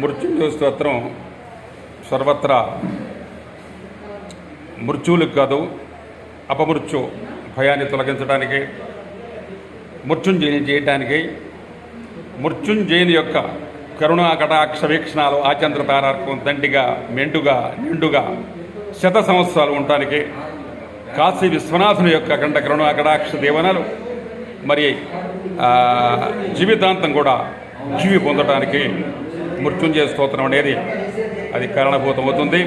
మృత్యుంజయ స్తోత్రం సర్వత్రా మృత్యువులకు కాదు అపమృత్యు భయాన్ని తొలగించడానికి మృత్యుంజయని చేయటానికి మృత్యుంజయుని యొక్క కరుణా కటాక్ష వీక్షణాలు ఆచంద్ర తారార్కం దండిగా మెండుగా నిండుగా శత సంవత్సరాలు ఉండటానికి కాశీ విశ్వనాథుని యొక్క గంట కరుణా కటాక్ష దేవనాలు మరి జీవితాంతం కూడా జీవి పొందడానికి మృత్యుంజయ స్తోత్రం అనేది అది కారణభూతమవుతుంది.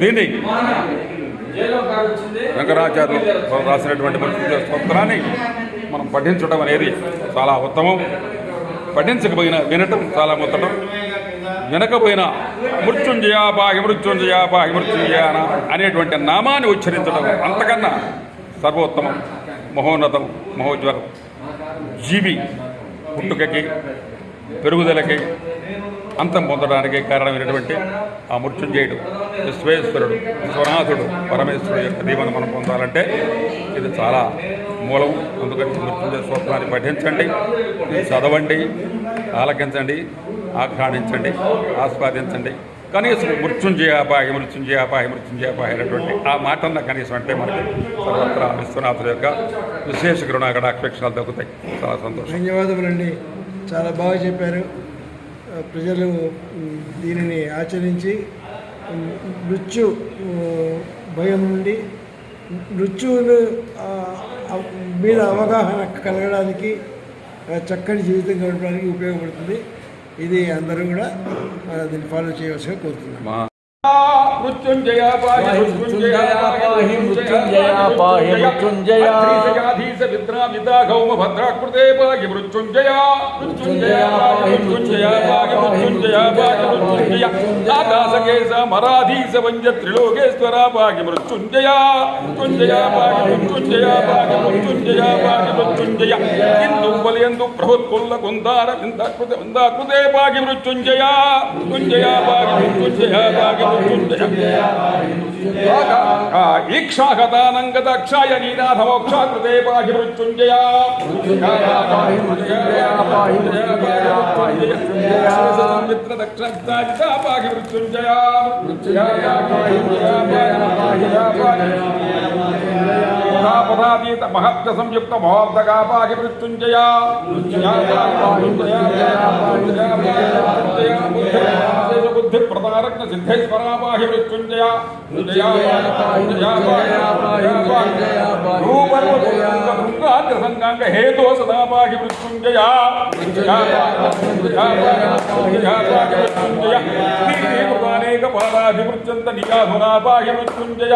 దీన్ని శంకరాచార్యులు రాసినటువంటి మృత్యుంజయ స్తోత్రాన్ని మనం పఠించడం అనేది చాలా ఉత్తమం. పఠించకపోయినా వినటం చాలా ఉత్తమం వినకపోయినా మృత్యుంజయ పాహి మృత్యుంజయ పాహి మృత్యుంజయ అనేటువంటి నామాన్ని ఉచ్చరించడం అంతకన్నా సర్వోత్తమం మహోన్నతం మహోజ్వరం జీవి పుట్టుకకి పెరుగుదలకి అంతం పొందడానికి కారణమైనటువంటి ఆ మృత్యుంజయుడు విశ్వేశ్వరుడు విశ్వనాథుడు పరమేశ్వరుడు యొక్క దీవెన మనం పొందాలంటే ఇది చాలా మూలం. అందుకని మృత్యుంజయ స్తోత్రాన్ని పఠించండి చదవండి ఆలకించండి ఆఘ్రాణించండి ఆస్వాదించండి. కనీసం మృత్యుంజయాపాహి మృత్యుంజయాపాహి మృత్యుంజయాపాహి అనేటువంటి ఆ మాటన్న కనీసం అంటే మనకి సర్వత్రా విశ్వనాథుడు యొక్క విశేష కరుణాగడ అక్షరాలు దక్కుతాయి. చాలా సంతోషం. ధన్యవాదములండి. చాలా బాగా చెప్పారు. ప్రజలు దీనిని ఆచరించి మృత్యు భయం నుండి మృత్యువును మీద అవగాహన కలగడానికి చక్కని జీవితం గడపడానికి ఉపయోగపడుతుంది. ఇది అందరూ కూడా దీన్ని ఫాలో చేయవలసిగా కోరుతున్నాను మా మృత్యుంజయ పాహి మృత్యుంజయ పాహి, మృత్యుంజయ. పాహి, మృత్యుంజయ. అధీశయాధీశ విద్రామిత గౌమ భద్రాకృతే పాహి మృత్యుంజయ. మృత్యుంజయ పాహి మృత్యుంజయ పాహి మృత్యుంజయ. పాహి మృత్యుంజయ. ఆకాశకేశ మరాధీశ వంజ త్రిలోకేశ్వర పాహి మృత్యుంజయ. మృత్యుంజయ పాహి మృత్యుంజయ పాహి మృత్యుంజయ పాహి మృత్యుంజయ ఇందు బలయందు ప్రభుత్కుల్ల కుందార విందాకృత విందాకృతే భాగి మృత్యుంజయ మృత్యుంజయ భాగి మృత్యుంజయ భాగి మృత్యుంజయ. ఈక్షాగతానంగదక్షాయ నీనాథమోక్షాకృతే భాగి మృత్యుంజయ మిత్ర దక్షిణ పాహి మృత్యుంజయ. పదాతీత మహత్వ సంయుక్త మహోర్ధగా పాహి మృత్యుంజయ బుద్ధి ప్రదారత్న సిద్ధేశ్వరా పాహి మృత్యుంజయ సంగాంగ హేతో సదా పాహి మృత్యుంజయ అనేక పాదాభివృత్యంత నియాధునా పాహి మృత్యుంజయ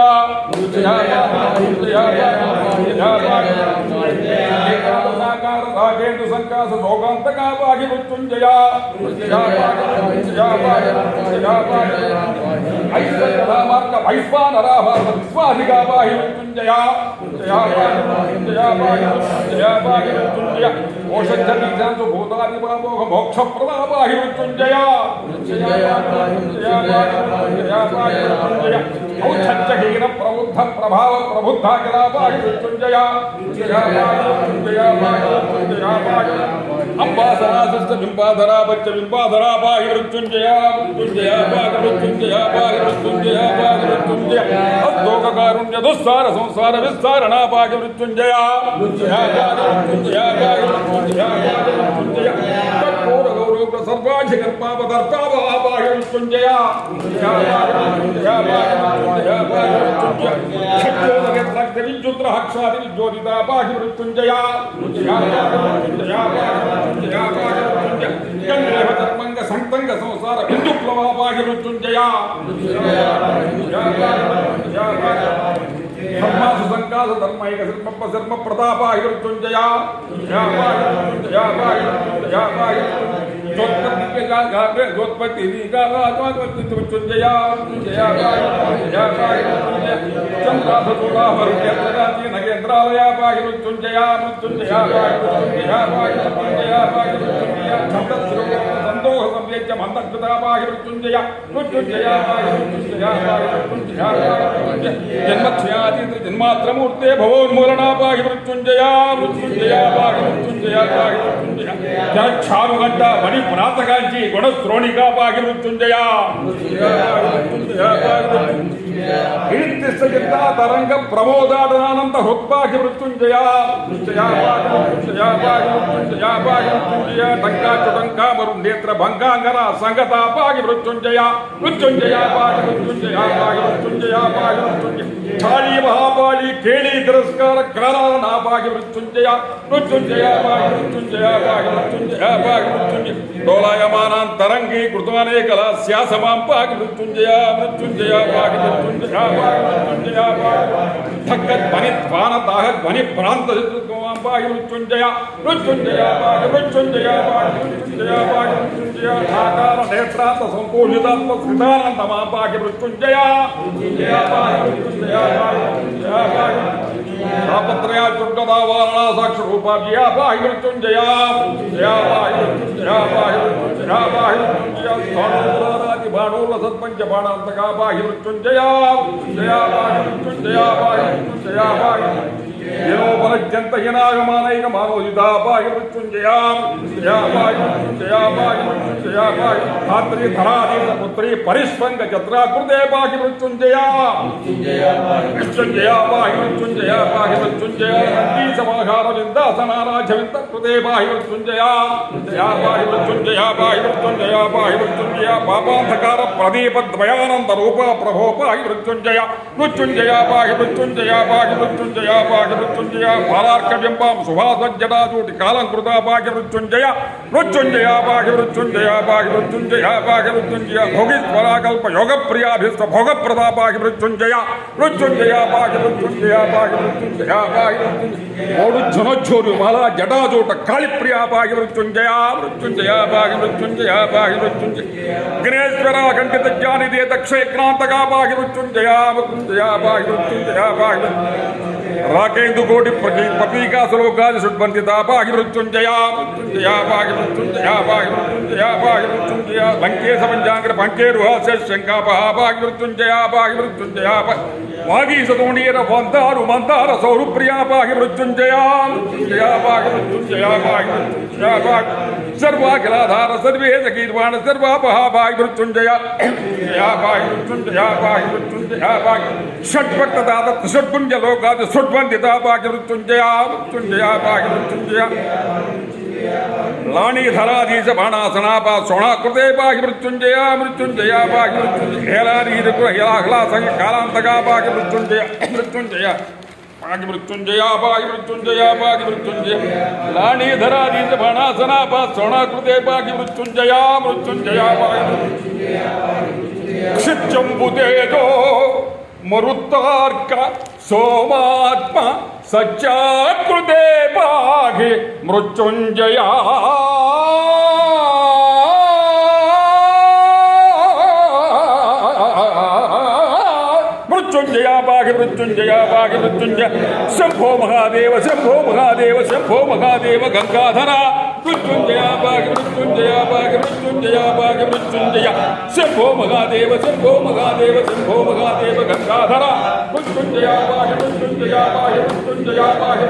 సాకేందు సంకాస శోకాంతకా పాహి మృత్యుంజయ ఐశ్వర్యధామార్గ ప్రబుద్ధ ప్రభావ ప్రబుద్ధాకిలా పాహి బింబాధరా బచ్చ బింబాధరా పాహి. మృత్యుంజయా మృత్యుంజయా పాహి మృత్యుంజయా పాహి మృత్యుంజయ పాహి మృత్యుంజయ అద్భోగ కారుణ్య దుస్సార సంసార విస్తారణ పాహి మృత్యుంజయ మృత్యుంజయ మృత్యుంజయ పాహి మృత్యుంజయ పాహి మృత్యుంజయ కర్పూర గౌరవ సర్వాధికర్పాపదర్తావ పాహి మృత్యుంజయ మృత్యుంజయ పాహి మృత్యుంజయ పాహి మృత్యుంజయ క్షత్రోదగత్రక్త విద్యుత్ర హక్షాది విజ్యోతిత పాహి మృత్యుంజయ మృత్యుంజయ మృత్యుంజయ పాహి మృత్యుంజయ గంగేవ ధర్మంగ సంతంగ సంసార విద్యుప్లవ పాహి మృత్యుంజయ ధర్మాసు సంకాస ధర్మైక శర్మప్ప శర్మ ప్రతాపాహి మృత్యుంజయ జోత్పత్తి మృత్యుంజయ చంద్రాసూడామరుణ్యత్రగాంతి నగేంద్రాలయ పాహి మృత్యుంజయ మృత్యుంజయ సందోహ సంవ్యజ్య మందకృత పాహి మృత్యుంజయ మృత్యుంజయ జన్మక్షయాతీత జన్మాత్రమూర్తే భవోన్మూలనా పాహి మృత్యుంజయ మృత్యుంజయ పాహి మృత్యుంజయ మృత్యుంజయ పాహి మృత్యుంజయ మణి ప్రాతగాంచి గుణశ్రోణికాపాహి మృత్యుంజయ మృత్యుంజయ తరంగ ప్రమోదానంత హృత్పాహి మృత్యుంజయ మృత్యుంజయ పాహి మృత్యుంజయ మృత్యుంజయ పాహి టంకా చుటంకా మరు నేత్ర భంగాంగన సంగత పాగి మృత్యుంజయ మృత్యుంజయ పాగి మృత్యుంజయ పాగి మృత్యుంజయ పాగి మృత్యుంజయ కాళీ మహాపాళి కేళీ తిరస్కార క్రాల నా పాహి మృత్యుంజయ మృత్యుంజయ పాగి మృత్యుంజయ పాగి మృత్యుంజయ పాగి మృత్యుంజయ డోలాయమానాం తరంగీ కృతమనేకల శ్యాసమాం పాగి మృత్యుంజయ మృత్యుంజయ పాగి మృత్యుంజయ పాగి మృత్యుంజయ పాగి ధక్కత్ ధ్వని ధ్వాన దాహ ధ్వని ప్రాంత పాహి మృత్యుంజయ మృత్యుంజయ పాహి మృత్యుంజయ పాహి మృత్యుంజయ పాహి మృత్యుంజయ ఆకార నేత్రాంత సంపూర్ణితాత్మ స్థితానందమా పాహి మృత్యుంజయ మృత్యుంజయ పాహి మృత్యుంజయ పాహి మృత్యుంజయ పాహి తాపత్రయా చుట్టదా వారణా సాక్ష రూపాభ్య పాహి మృత్యుంజయ మృత్యుంజయ పాహి మృత్యుంజయ బాణోల సత్పంచ యేనోపరజ్యంత హినాగమానైక మానోజితా పాహి మృత్యుంజయ మృత్యుంజయ ధాత్రి ధరాధీన పుత్రి పరిస్వంగ చత్రాకృతే పాహి మృత్యుంజయ మృత్యుంజయ పాహి మృత్యుంజయ నందీ సమాహార విందాసనారాజ వింద కృతే పాహి మృత్యుంజయ మృత్యుంజయ పాహి మృత్యుంజయ పాహి పాపాంధకార ప్రదీప ద్వయానంద రూప ప్రభో పాహి మృత్యుంజయ మృత్యుంజయ పాహి మృత్యుంజయ మృత్యుంజయ మృత్యుంజయ బాలార్క బింబాం కాలం కృతా పాహి మృత్యుంజయ మృత్యుంజయ పాహి మృత్యుంజయ పాహి మృత్యుంజయ పాహి మృత్యుంజయ భోగీశ్వరాకల్ప యోగ ప్రియాభిష్ట భోగ ప్రదా ప్రతాపాహి మృత్యుంజయ మృత్యుంజయ పాహి మృత్యుంజయ పాహి మృత్యుంజయ పాహి మృత్యుంజయ ఓడు జనోజ్జోరు మాల జటాజూట కాళిప్రియ పాహి మృత్యుంజయ మృత్యుంజయ పాహి మృత్యుంజయ పాహి మృత్యుంజయ గణేశ్వర కంఠిత జ్ఞానిదే దక్షయక్రాంతగా పాహి మృత్యుంజయ మృత్యుంజయ మృత్యుంజయ పాహి మృత్యుంజయ మృత్యుంజయ పాహి మృత్యుంజయ పాహి మృత్యుంజయ పాహి మృత్యుంజయ లంకేశ పంచాంగ్ర పంకేరుహాస్య శంకాపహ పాహి మృత్యుంజయ పాహి మృత్యుంజయ వాగీసతోణీర వందారు మందార సౌరుప్రియా పాహి మృత్యుంజయ మృత్యుంజయ పాహి మృత్యుంజయ పాహి మృత్యుంజయ పాహి సర్వాఖిలాధార సర్వేద కీర్వాణ సర్వాపహ పాహి మృత్యుంజయ మృత్యుంజయ పాహి మృత్యుంజయ పాహి మృత్యుంజయ పాహి లాణీధరాధీశ బాణాసనాపా సోణాకృతే భాగ్యమృత్యుంజయ మృత్యుంజయ భాగ్యమృత్యుంజయ పాహి మృత్యుంజయ కాలాంతగా భాగ్యమృత్యుంజయ మృత్యుంజయ భాగ్యమృత్యుంజయ భాగ్యమృత్యుంజయ భాగ్యమృత్యుంజయ లాణీధరాధీశ బాణాసనాపా సోణాకృతే భాగ్యమృత్యుంజయ మృత్యుంజయ భాగ్యమృత్యుంజయ పాహి క్షిత్యంబుతేజో మరుత్తార్క సోమాత్మ సత్యాకృతే పాహి మృత్యుంజయా మృత్యుంజయ పాహి మృత్యుంజయ పాహి మృత్యుంజయ శంభో మహాదేవ శంభో మహాదేవ శంభో మహాదేవ గంగాధర మృత్యుంజయ పాహి మృత్యుంజయ పాహి మృత్యుంజయ పాహి మృత్యుంజయ శంభో మహాదేవ శంభో మహాదేవ శంభో మహాదేవ గంగాధర. మృత్యుంజయ పాహి మృత్యుంజయ పాహి మృత్యుంజయ పాహి